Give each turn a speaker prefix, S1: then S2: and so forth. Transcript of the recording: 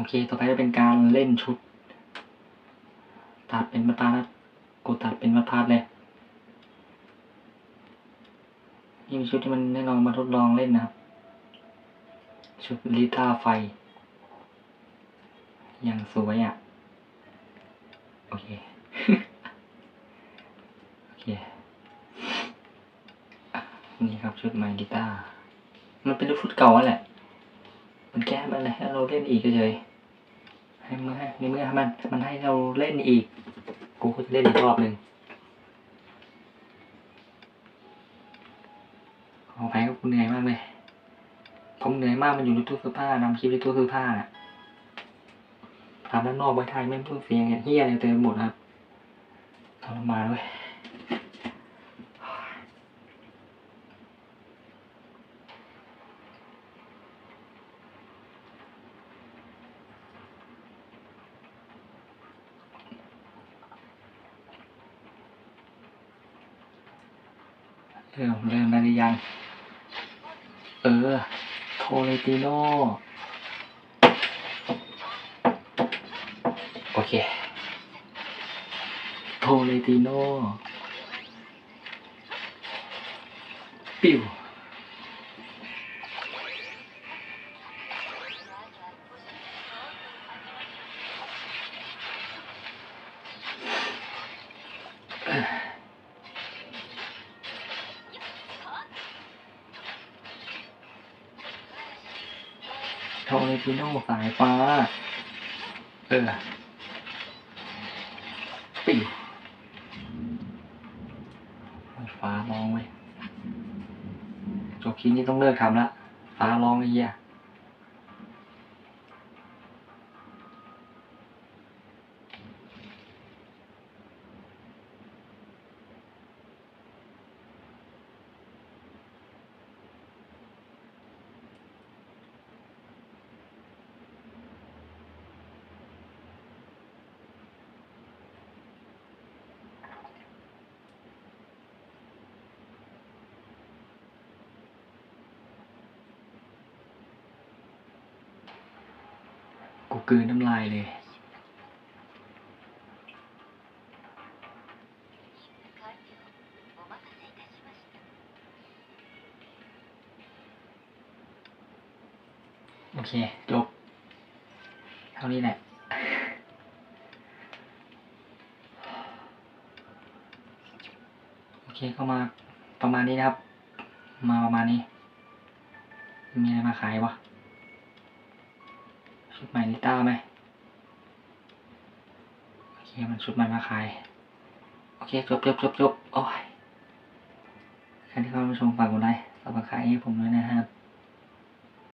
S1: อเค ต่อไปจะเป็นการเล่นชุด ตัดเป็นมาตราดกดตัดเป็นมาตาดเลยนี่เป็นชุดที่มันได้ลองมาทดลองเล่นนะครับ ชุดลิต้าไฟ อย่างสวยอะ โอเค โอเค นี่ครับชุดใหม่ลิต้ามันเป็นชุดเก่าแหละ มันแก้มันเลยให้เราเล่นอีกเฉยๆ ในเมื่อให้ในเมื่อมัน มันให้เราเล่นอีก กูก็จะเล่นอีกรอบหนึ่งขอไปก็กูเหนื่อยมากเลย ผมเหนื่อยมากมันอยู่ในตู้เสื้อผ้านำคลิปในตู้เสื้อผ้าน่ะทำด้านนอกไว้ไทยไม่เพูดเสียงเฮียอะไรเต็มหมดครับทรมานเว้ย เริ่มเริ่มได้หรือยัง เออ โทเลติโน โอเค โทเลติโน ปิว ทเลติโนสายฟ้า เออปิฟ้าร้องเว้ยจบคลิปนี้ต้องเลิกทำละฟ้าร้องไอ้เหี้ย กูกืนน้ำลายเลย โอเค จบ เท่านี้แหละโอเคก็มาประมาณนี้นะครับ มาประมาณนี้ มีอะไรมาขายวะ ชุดใหม่นิต้าไหมโอเคมันชุดใหม่มาขาย โอเคจบจบจบจบโอ้ยใครที่เข้ามาชมฝากกดไลค์ฝากกดขายให้ผมด้วยนะครับ